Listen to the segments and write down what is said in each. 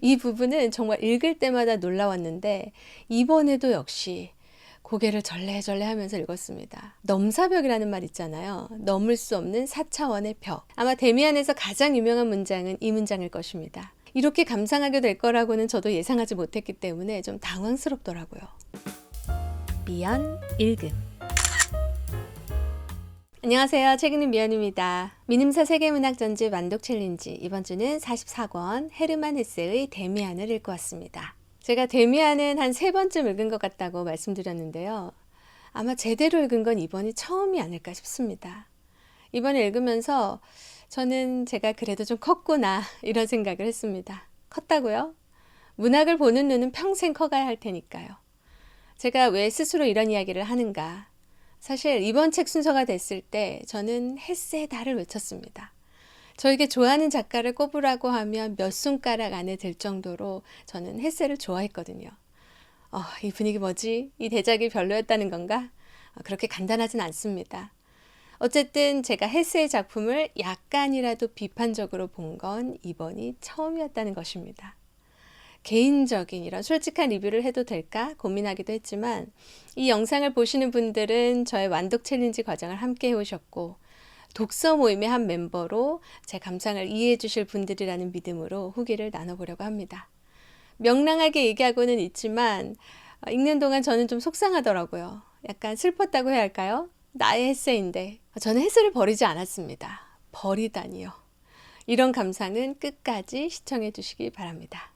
이 부분은 정말 읽을 때마다 놀라웠는데 이번에도 역시 고개를 절레절레 하면서 읽었습니다. 넘사벽이라는 말 있잖아요. 넘을 수 없는 4차원의 벽. 아마 데미안에서 가장 유명한 문장은 이 문장일 것입니다. 이렇게 감상하게 될 거라고는 저도 예상하지 못했기 때문에 좀 당황스럽더라고요. 미연 읽음 안녕하세요. 책 읽는 미연입니다. 미님사 세계문학 전지 완독 챌린지 이번 주는 44권 헤르만 헤세의 데미안을 읽고 왔습니다. 제가 데미안은 한 세 번쯤 읽은 것 같다고 말씀드렸는데요. 아마 제대로 읽은 건 이번이 처음이 아닐까 싶습니다. 이번에 읽으면서 저는 제가 그래도 좀 컸구나 이런 생각을 했습니다. 컸다고요? 문학을 보는 눈은 평생 커가야 할 테니까요. 제가 왜 스스로 이런 이야기를 하는가? 사실 이번 책 순서가 됐을 때 저는 헤세다를 외쳤습니다. 저에게 좋아하는 작가를 꼽으라고 하면 몇 손가락 안에 들 정도로 저는 헤세를 좋아했거든요. 어, 이 분위기 뭐지? 이 대작이 별로였다는 건가? 어, 그렇게 간단하진 않습니다. 어쨌든 제가 헤세의 작품을 약간이라도 비판적으로 본 건 이번이 처음이었다는 것입니다. 개인적인 이런 솔직한 리뷰를 해도 될까 고민하기도 했지만 이 영상을 보시는 분들은 저의 완독 챌린지 과정을 함께 해오셨고 독서 모임의 한 멤버로 제 감상을 이해해 주실 분들이라는 믿음으로 후기를 나눠보려고 합니다. 명랑하게 얘기하고는 있지만 어, 읽는 동안 저는 좀 속상하더라고요. 약간 슬펐다고 해야 할까요? 나의 햇세인데 저는 햇세를 버리지 않았습니다. 버리다니요. 이런 감상은 끝까지 시청해 주시기 바랍니다.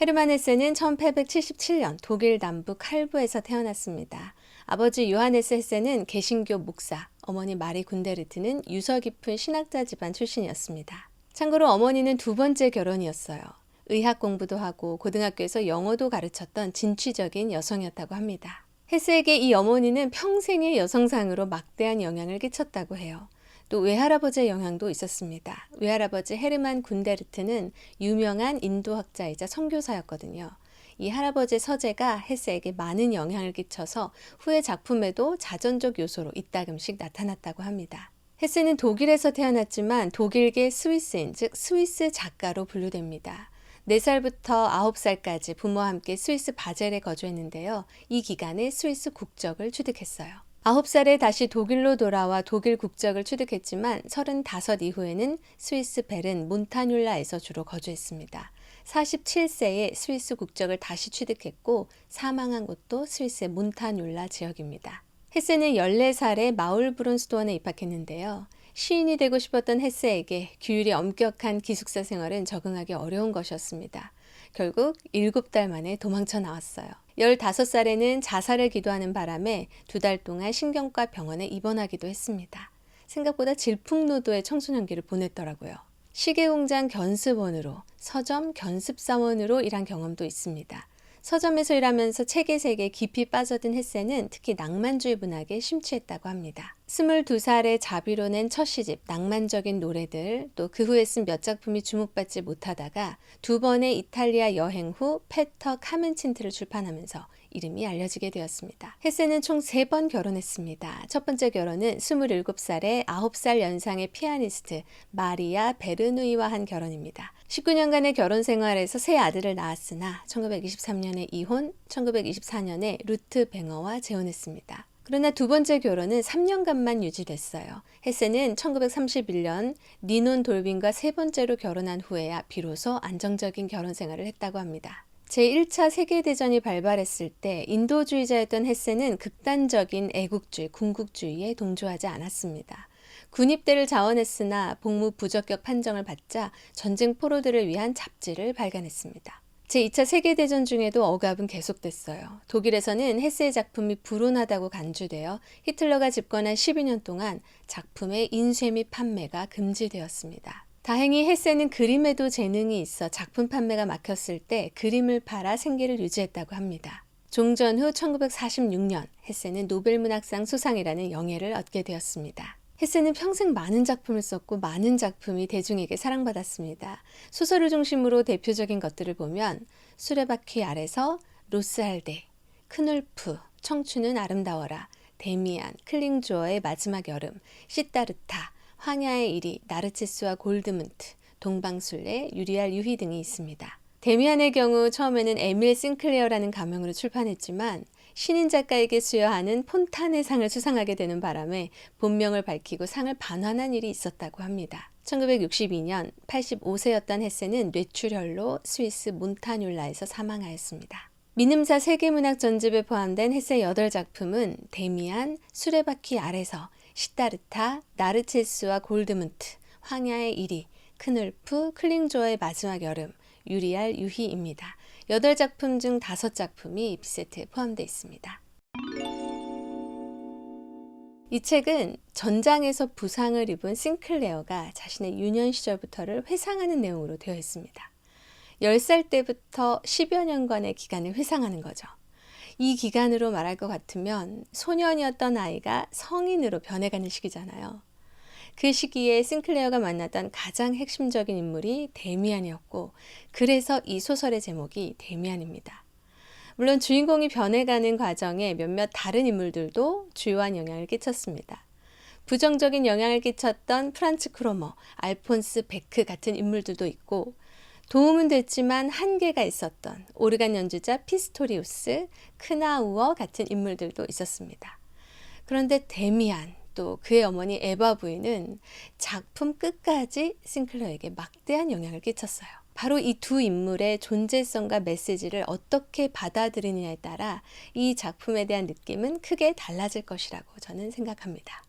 헤르만 헤세는 1877년 독일 남부 칼부에서 태어났습니다. 아버지 요하네스 헤세는 개신교 목사, 어머니 마리 군데르트는 유서 깊은 신학자 집안 출신이었습니다. 참고로 어머니는 두 번째 결혼이었어요. 의학 공부도 하고 고등학교에서 영어도 가르쳤던 진취적인 여성이었다고 합니다. 헤세에게 이 어머니는 평생의 여성상으로 막대한 영향을 끼쳤다고 해요. 또 외할아버지의 영향도 있었습니다. 외할아버지 헤르만 군데르트는 유명한 인도학자이자 선교사였거든요. 이 할아버지의 서재가 헤세에게 많은 영향을 끼쳐서 후의 작품에도 자전적 요소로 이따금씩 나타났다고 합니다. 헤세는 독일에서 태어났지만 독일계 스위스인, 즉 스위스 작가로 분류됩니다. 4살부터 9살까지 부모와 함께 스위스 바젤에 거주했는데요. 이 기간에 스위스 국적을 취득했어요. 9살에 다시 독일로 돌아와 독일 국적을 취득했지만 35 이후에는 스위스 베른 몬타뉴라에서 주로 거주했습니다. 47세에 스위스 국적을 다시 취득했고 사망한 곳도 스위스의 몬타뉴라 지역입니다. 헤세는 14살에 마울브룬스도원에 입학했는데요. 시인이 되고 싶었던 헤세에게 규율이 엄격한 기숙사 생활은 적응하기 어려운 것이었습니다. 결국 7달 만에 도망쳐 나왔어요. 15살에는 자살을 기도하는 바람에 두 달 동안 신경과 병원에 입원하기도 했습니다. 생각보다 질풍노도의 청소년기를 보냈더라고요. 시계공장 견습원으로, 서점 견습사원으로 일한 경험도 있습니다. 서점에서 일하면서 책의 세계에 깊이 빠져든 햇세는 특히 낭만주의 문학에 심취했다고 합니다. 22살에 자비로 낸 첫 시집 낭만적인 노래들 또 그 후에 쓴 몇 작품이 주목받지 못하다가 두 번의 이탈리아 여행 후 페터 카멘친트를 출판하면서 이름이 알려지게 되었습니다. 헤세는 총 세 번 결혼했습니다. 첫 번째 결혼은 27살에 9살 연상의 피아니스트 마리아 베르누이와 한 결혼입니다. 19년간의 결혼 생활에서 세 아들을 낳았으나 1923년에 이혼, 1924년에 루트 뱅어와 재혼했습니다. 그러나 두 번째 결혼은 3년간만 유지됐어요. 헤세는 1931년 니논 돌빈과 세 번째로 결혼한 후에야 비로소 안정적인 결혼 생활을 했다고 합니다. 제1차 세계대전이 발발했을 때 인도주의자였던 헤세는 극단적인 애국주의, 군국주의에 동조하지 않았습니다. 군입대를 자원했으나 복무 부적격 판정을 받자 전쟁 포로들을 위한 잡지를 발간했습니다. 제2차 세계대전 중에도 억압은 계속됐어요. 독일에서는 헤세의 작품이 불온하다고 간주되어 히틀러가 집권한 12년 동안 작품의 인쇄 및 판매가 금지되었습니다. 다행히 헤세는 그림에도 재능이 있어 작품 판매가 막혔을 때 그림을 팔아 생계를 유지했다고 합니다. 종전 후 1946년 헤세는 노벨문학상 수상이라는 영예를 얻게 되었습니다. 헤세는 평생 많은 작품을 썼고 많은 작품이 대중에게 사랑받았습니다. 소설을 중심으로 대표적인 것들을 보면 수레바퀴 아래서 로스알데, 크놀프, 청춘은 아름다워라, 데미안, 클링조어의 마지막 여름, 시따르타, 황야의 일이, 나르치스와 골드문트, 동방술래, 유리알 유희 등이 있습니다. 데미안의 경우 처음에는 에밀 싱클레어라는 가명으로 출판했지만 신인 작가에게 수여하는 폰탄의 상을 수상하게 되는 바람에 본명을 밝히고 상을 반환한 일이 있었다고 합니다. 1962년 85세였던 헤세는 뇌출혈로 스위스 몬타뉴라에서 사망하였습니다. 미음사 세계문학 전집에 포함된 헤세 8작품은 데미안, 수레바퀴 아래서, 시타르타, 나르체스와 골드문트, 황야의 일이, 크늘프, 클링조어의 마지막 여름, 유리알 유희입니다. 8작품 중 5작품이 비세트에 포함되어 있습니다. 이 책은 전장에서 부상을 입은 싱클레어가 자신의 유년 시절부터를 회상하는 내용으로 되어 있습니다. 10살 때부터 10여 년간의 기간을 회상하는 거죠. 이 기간으로 말할 것 같으면 소년이었던 아이가 성인으로 변해가는 시기잖아요. 그 시기에 싱클레어가 만났던 가장 핵심적인 인물이 데미안이었고, 그래서 이 소설의 제목이 데미안입니다. 물론 주인공이 변해가는 과정에 몇몇 다른 인물들도 주요한 영향을 끼쳤습니다. 부정적인 영향을 끼쳤던 프란츠 크로머, 알폰스 베크 같은 인물들도 있고 도움은 됐지만 한계가 있었던 오르간 연주자 피스토리우스, 크나우어 같은 인물들도 있었습니다. 그런데 데미안 또 그의 어머니 에바 부인은 작품 끝까지 싱클러에게 막대한 영향을 끼쳤어요. 바로 이 두 인물의 존재성과 메시지를 어떻게 받아들이느냐에 따라 이 작품에 대한 느낌은 크게 달라질 것이라고 저는 생각합니다.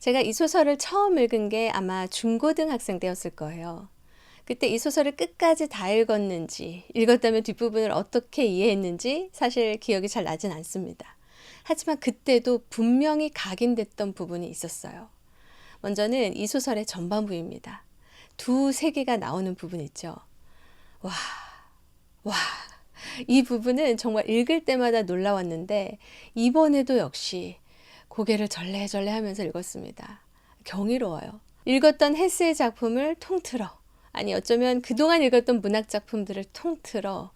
제가 이 소설을 처음 읽은 게 아마 중고등학생 때였을 거예요. 그때 이 소설을 끝까지 다 읽었는지, 읽었다면 뒷부분을 어떻게 이해했는지 사실 기억이 잘 나진 않습니다. 하지만 그때도 분명히 각인됐던 부분이 있었어요. 먼저는 이 소설의 전반부입니다. 두 세계가 나오는 부분 있죠. 와, 와. 이 부분은 정말 읽을 때마다 놀라웠는데, 이번에도 역시 고개를 절레절레 하면서 읽었습니다. 경이로워요. 읽었던 헤스의 작품을 통틀어, 아니, 어쩌면 그동안 읽었던 문학 작품들을 통틀어,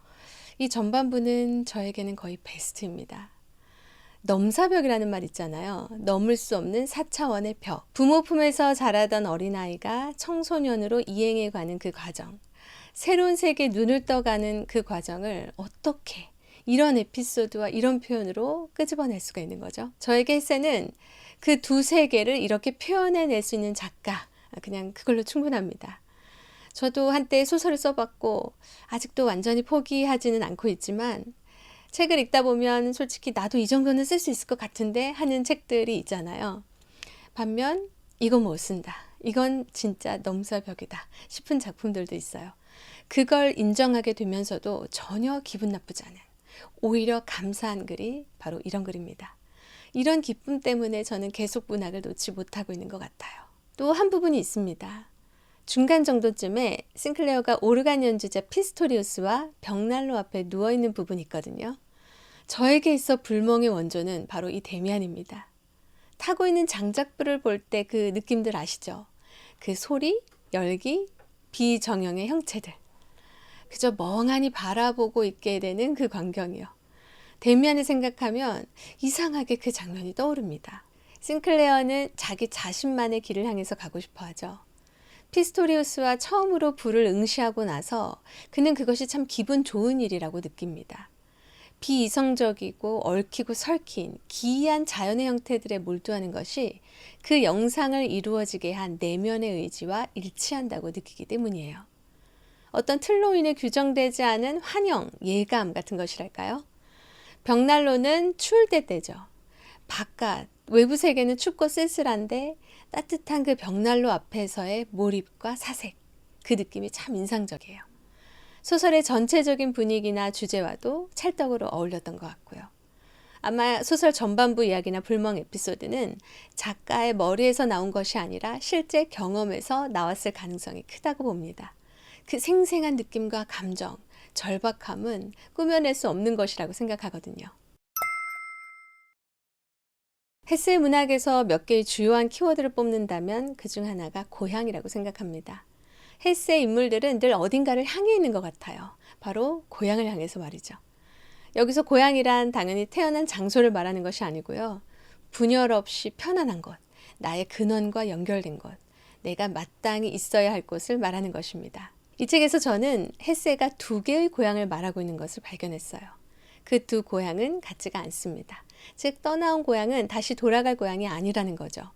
이 전반부는 저에게는 거의 베스트입니다. 넘사벽이라는 말 있잖아요. 넘을 수 없는 4차원의 벽. 부모 품에서 자라던 어린아이가 청소년으로 이행해 가는 그 과정. 새로운 세계에 눈을 떠가는 그 과정을 어떻게 이런 에피소드와 이런 표현으로 끄집어낼 수가 있는 거죠. 저에게 헤세는 그 두 세계를 이렇게 표현해낼 수 있는 작가. 그냥 그걸로 충분합니다. 저도 한때 소설을 써봤고 아직도 완전히 포기하지는 않고 있지만 책을 읽다 보면 솔직히 나도 이 정도는 쓸 수 있을 것 같은데 하는 책들이 있잖아요. 반면 이건 못 쓴다. 이건 진짜 넘사벽이다 싶은 작품들도 있어요. 그걸 인정하게 되면서도 전혀 기분 나쁘지 않은 오히려 감사한 글이 바로 이런 글입니다. 이런 기쁨 때문에 저는 계속 문학을 놓지 못하고 있는 것 같아요. 또 한 부분이 있습니다. 중간 정도쯤에 싱클레어가 오르간 연주자 피스토리우스와 벽난로 앞에 누워 있는 부분이 있거든요. 저에게 있어 불멍의 원조는 바로 이 데미안입니다. 타고 있는 장작불을 볼 때 그 느낌들 아시죠? 그 소리, 열기, 비정형의 형체들. 그저 멍하니 바라보고 있게 되는 그 광경이요. 데미안을 생각하면 이상하게 그 장면이 떠오릅니다. 싱클레어는 자기 자신만의 길을 향해서 가고 싶어 하죠. 피스토리우스와 처음으로 불을 응시하고 나서 그는 그것이 참 기분 좋은 일이라고 느낍니다. 비이성적이고 얽히고 설킨 기이한 자연의 형태들에 몰두하는 것이 그 영상을 이루어지게 한 내면의 의지와 일치한다고 느끼기 때문이에요. 어떤 틀로 인해 규정되지 않은 환영, 예감 같은 것이랄까요? 벽난로는 추울 때 때죠. 바깥, 외부 세계는 춥고 쓸쓸한데 따뜻한 그 벽난로 앞에서의 몰입과 사색, 그 느낌이 참 인상적이에요. 소설의 전체적인 분위기나 주제와도 찰떡으로 어울렸던 것 같고요. 아마 소설 전반부 이야기나 불멍 에피소드는 작가의 머리에서 나온 것이 아니라 실제 경험에서 나왔을 가능성이 크다고 봅니다. 그 생생한 느낌과 감정, 절박함은 꾸며낼 수 없는 것이라고 생각하거든요. 헤스의 문학에서 몇 개의 주요한 키워드를 뽑는다면 그 중 하나가 고향이라고 생각합니다. 헬스의 인물들은 늘 어딘가를 향해 있는 것 같아요. 바로 고향을 향해서 말이죠. 여기서 고향이란 당연히 태어난 장소를 말하는 것이 아니고요. 분열 없이 편안한 곳, 나의 근원과 연결된 곳, 내가 마땅히 있어야 할 곳을 말하는 것입니다. 이 책에서 저는 헤세가 두 개의 고향을 말하고 있는 것을 발견했어요. 그 두 고향은 같지가 않습니다. 즉, 떠나온 고향은 다시 돌아갈 고향이 아니라는 거죠.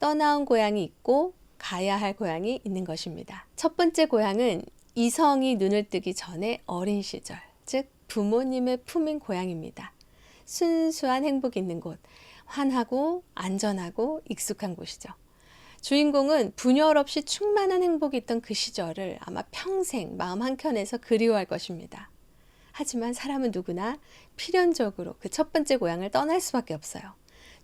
떠나온 고향이 있고 가야 할 고향이 있는 것입니다. 첫 번째 고향은 이성이 눈을 뜨기 전에 어린 시절, 즉 부모님의 품인 고향입니다. 순수한 행복이 있는 곳, 환하고 안전하고 익숙한 곳이죠. 주인공은 분열 없이 충만한 행복이 있던 그 시절을 아마 평생 마음 한켠에서 그리워할 것입니다. 하지만 사람은 누구나 필연적으로 그 첫 번째 고향을 떠날 수밖에 없어요.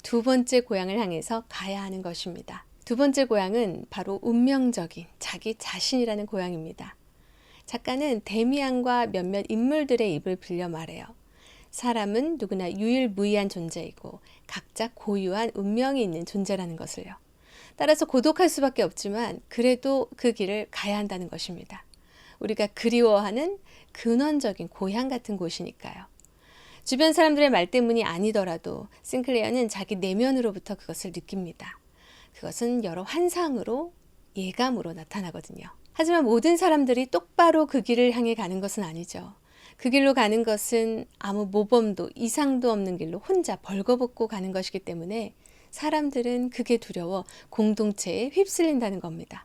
두 번째 고향을 향해서 가야 하는 것입니다. 두 번째 고향은 바로 운명적인 자기 자신이라는 고향입니다. 작가는 데미안과 몇몇 인물들의 입을 빌려 말해요. 사람은 누구나 유일무이한 존재이고 각자 고유한 운명이 있는 존재라는 것을요. 따라서 고독할 수밖에 없지만 그래도 그 길을 가야 한다는 것입니다. 우리가 그리워하는 근원적인 고향 같은 곳이니까요. 주변 사람들의 말 때문이 아니더라도 싱클레어는 자기 내면으로부터 그것을 느낍니다. 그것은 여러 환상으로 예감으로 나타나거든요. 하지만 모든 사람들이 똑바로 그 길을 향해 가는 것은 아니죠. 그 길로 가는 것은 아무 모범도 이상도 없는 길로 혼자 벌거벗고 가는 것이기 때문에 사람들은 그게 두려워 공동체에 휩쓸린다는 겁니다.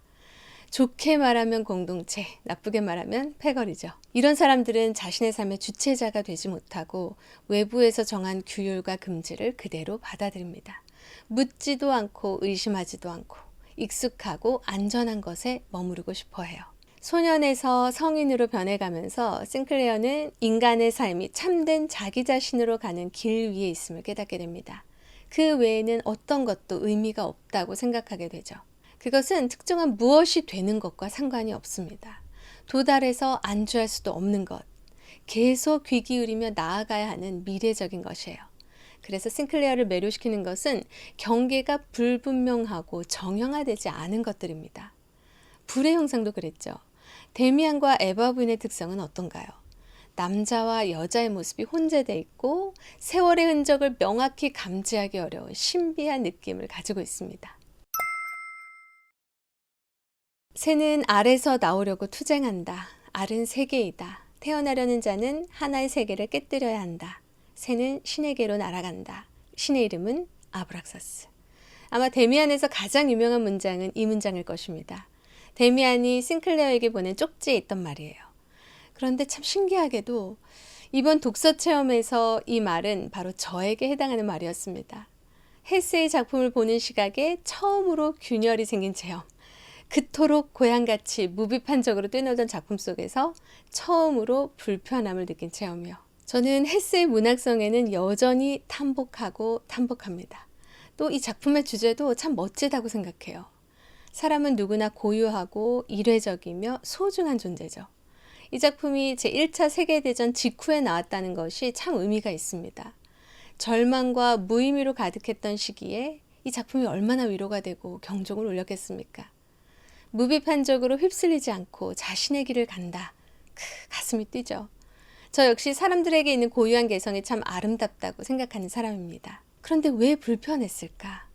좋게 말하면 공동체, 나쁘게 말하면 패거리죠. 이런 사람들은 자신의 삶의 주체자가 되지 못하고 외부에서 정한 규율과 금지를 그대로 받아들입니다. 묻지도 않고 의심하지도 않고 익숙하고 안전한 것에 머무르고 싶어 해요. 소년에서 성인으로 변해가면서 싱클레어는 인간의 삶이 참된 자기 자신으로 가는 길 위에 있음을 깨닫게 됩니다. 그 외에는 어떤 것도 의미가 없다고 생각하게 되죠. 그것은 특정한 무엇이 되는 것과 상관이 없습니다. 도달해서 안주할 수도 없는 것. 계속 귀 기울이며 나아가야 하는 미래적인 것이에요. 그래서 싱클레어를 매료시키는 것은 경계가 불분명하고 정형화되지 않은 것들입니다. 불의 형상도 그랬죠. 데미안과 에바 부인의 특성은 어떤가요? 남자와 여자의 모습이 혼재돼 있고 세월의 흔적을 명확히 감지하기 어려운 신비한 느낌을 가지고 있습니다. 새는 알에서 나오려고 투쟁한다. 알은 세계이다. 태어나려는 자는 하나의 세계를 깨뜨려야 한다. 새는 신에게로 날아간다. 신의 이름은 아브락사스. 아마 데미안에서 가장 유명한 문장은 이 문장일 것입니다. 데미안이 싱클레어에게 보낸 쪽지에 있던 말이에요. 그런데 참 신기하게도 이번 독서 체험에서 이 말은 바로 저에게 해당하는 말이었습니다. 헤스의 작품을 보는 시각에 처음으로 균열이 생긴 체험. 그토록 고향같이 무비판적으로 뛰놀던 작품 속에서 처음으로 불편함을 느낀 체험이요. 저는 헤스의 문학성에는 여전히 탐복하고 탐복합니다. 또 이 작품의 주제도 참 멋지다고 생각해요. 사람은 누구나 고유하고 이례적이며 소중한 존재죠. 이 작품이 제1차 세계대전 직후에 나왔다는 것이 참 의미가 있습니다. 절망과 무의미로 가득했던 시기에 이 작품이 얼마나 위로가 되고 경종을 울렸겠습니까? 무비판적으로 휩쓸리지 않고 자신의 길을 간다. 크, 가슴이 뛰죠. 저 역시 사람들에게 있는 고유한 개성이 참 아름답다고 생각하는 사람입니다. 그런데 왜 불편했을까?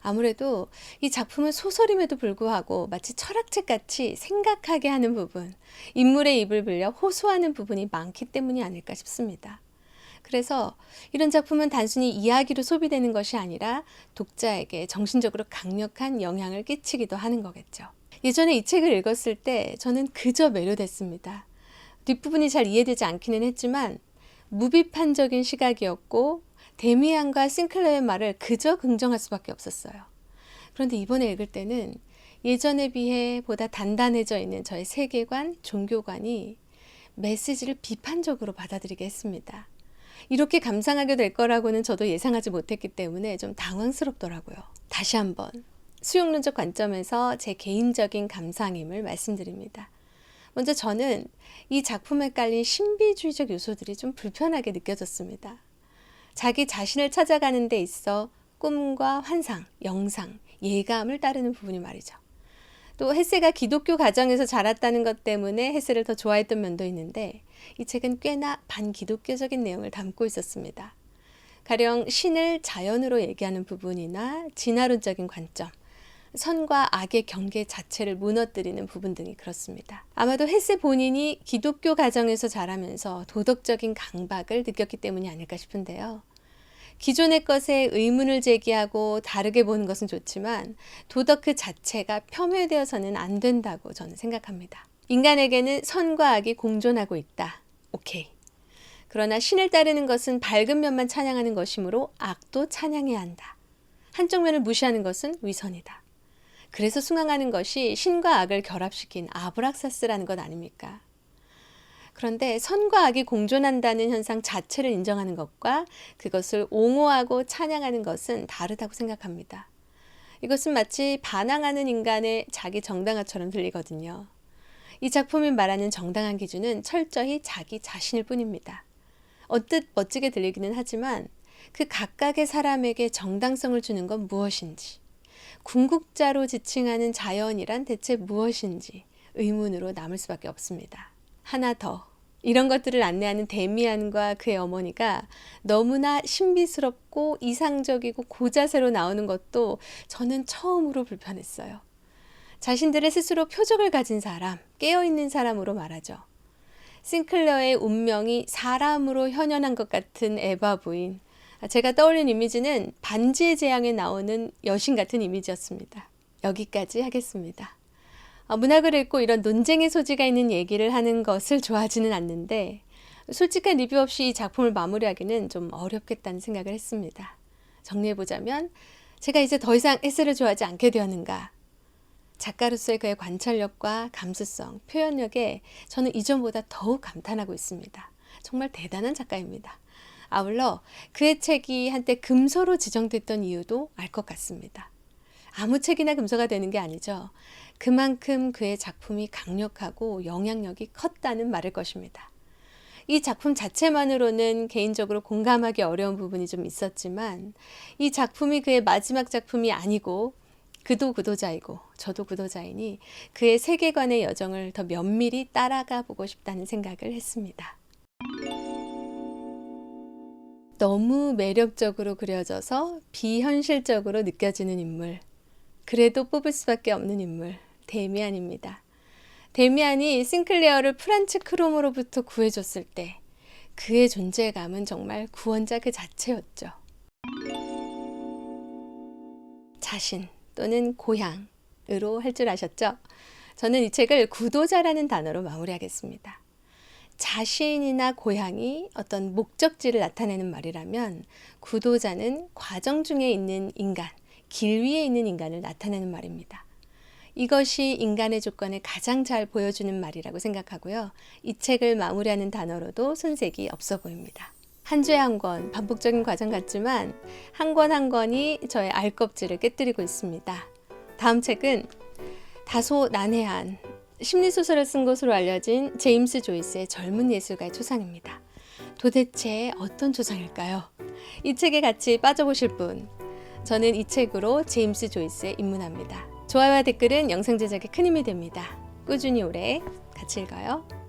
아무래도 이 작품은 소설임에도 불구하고 마치 철학책 같이 생각하게 하는 부분, 인물의 입을 불려 호소하는 부분이 많기 때문이 아닐까 싶습니다. 그래서 이런 작품은 단순히 이야기로 소비되는 것이 아니라 독자에게 정신적으로 강력한 영향을 끼치기도 하는 거겠죠. 예전에 이 책을 읽었을 때 저는 그저 매료됐습니다. 뒷부분이 잘 이해되지 않기는 했지만 무비판적인 시각이었고 데미안과 싱클레의 말을 그저 긍정할 수밖에 없었어요. 그런데 이번에 읽을 때는 예전에 비해 보다 단단해져 있는 저의 세계관, 종교관이 메시지를 비판적으로 받아들이게 했습니다. 이렇게 감상하게 될 거라고는 저도 예상하지 못했기 때문에 좀 당황스럽더라고요. 다시 한번 수용론적 관점에서 제 개인적인 감상임을 말씀드립니다. 먼저 저는 이 작품에 깔린 신비주의적 요소들이 좀 불편하게 느껴졌습니다. 자기 자신을 찾아가는 데 있어 꿈과 환상, 영상, 예감을 따르는 부분이 말이죠. 또 헤세가 기독교 가정에서 자랐다는 것 때문에 헤세를 더 좋아했던 면도 있는데 이 책은 꽤나 반기독교적인 내용을 담고 있었습니다. 가령 신을 자연으로 얘기하는 부분이나 진화론적인 관점, 선과 악의 경계 자체를 무너뜨리는 부분 등이 그렇습니다. 아마도 헤세 본인이 기독교 가정에서 자라면서 도덕적인 강박을 느꼈기 때문이 아닐까 싶은데요. 기존의 것에 의문을 제기하고 다르게 보는 것은 좋지만 도덕 그 자체가 폄훼되어서는 안 된다고 저는 생각합니다. 인간에게는 선과 악이 공존하고 있다. 오케이. 그러나 신을 따르는 것은 밝은 면만 찬양하는 것이므로 악도 찬양해야 한다. 한쪽 면을 무시하는 것은 위선이다. 그래서 숭앙하는 것이 신과 악을 결합시킨 아브락사스라는 것 아닙니까? 그런데 선과 악이 공존한다는 현상 자체를 인정하는 것과 그것을 옹호하고 찬양하는 것은 다르다고 생각합니다. 이것은 마치 반항하는 인간의 자기 정당화처럼 들리거든요. 이 작품이 말하는 정당한 기준은 철저히 자기 자신일 뿐입니다. 언뜻 멋지게 들리기는 하지만 그 각각의 사람에게 정당성을 주는 건 무엇인지, 궁극자로 지칭하는 자연이란 대체 무엇인지 의문으로 남을 수밖에 없습니다. 하나 더. 이런 것들을 안내하는 데미안과 그의 어머니가 너무나 신비스럽고 이상적이고 고자세로 나오는 것도 저는 처음으로 불편했어요. 자신들의 스스로 표적을 가진 사람, 깨어있는 사람으로 말하죠. 싱클러의 운명이 사람으로 현현한 것 같은 에바 부인. 제가 떠올린 이미지는 반지의 제왕에 나오는 여신 같은 이미지였습니다. 여기까지 하겠습니다. 어, 문학을 읽고 이런 논쟁의 소지가 있는 얘기를 하는 것을 좋아하지는 않는데 솔직한 리뷰 없이 이 작품을 마무리하기는 좀 어렵겠다는 생각을 했습니다. 정리해보자면 제가 이제 더 이상 에세를 좋아하지 않게 되었는가 작가로서의 그의 관찰력과 감수성, 표현력에 저는 이전보다 더욱 감탄하고 있습니다. 정말 대단한 작가입니다. 아울러 그의 책이 한때 금서로 지정됐던 이유도 알 것 같습니다. 아무 책이나 금서가 되는 게 아니죠. 그만큼 그의 작품이 강력하고 영향력이 컸다는 말일 것입니다. 이 작품 자체만으로는 개인적으로 공감하기 어려운 부분이 좀 있었지만 이 작품이 그의 마지막 작품이 아니고 그도 구도자이고 저도 구도자이니 그의 세계관의 여정을 더 면밀히 따라가 보고 싶다는 생각을 했습니다. 너무 매력적으로 그려져서 비현실적으로 느껴지는 인물. 그래도 뽑을 수밖에 없는 인물. 데미안입니다. 데미안이 싱클레어를 프란츠 크롬으로부터 구해줬을 때 그의 존재감은 정말 구원자 그 자체였죠. 자신 또는 고향으로 할 줄 아셨죠? 저는 이 책을 구도자라는 단어로 마무리하겠습니다. 자신이나 고향이 어떤 목적지를 나타내는 말이라면 구도자는 과정 중에 있는 인간, 길 위에 있는 인간을 나타내는 말입니다. 이것이 인간의 조건을 가장 잘 보여주는 말이라고 생각하고요. 이 책을 마무리하는 단어로도 손색이 없어 보입니다. 한 주에 한 권, 반복적인 과정 같지만 한 권한 권이 저의 알껍질을 깨뜨리고 있습니다. 다음 책은 다소 난해한 심리소설을 쓴 것으로 알려진 제임스 조이스의 젊은 예술가의 초상입니다. 도대체 어떤 초상일까요? 이 책에 같이 빠져보실 분, 저는 이 책으로 제임스 조이스에 입문합니다. 좋아요와 댓글은 영상 제작에 큰 힘이 됩니다. 꾸준히 오래 같이 읽어요.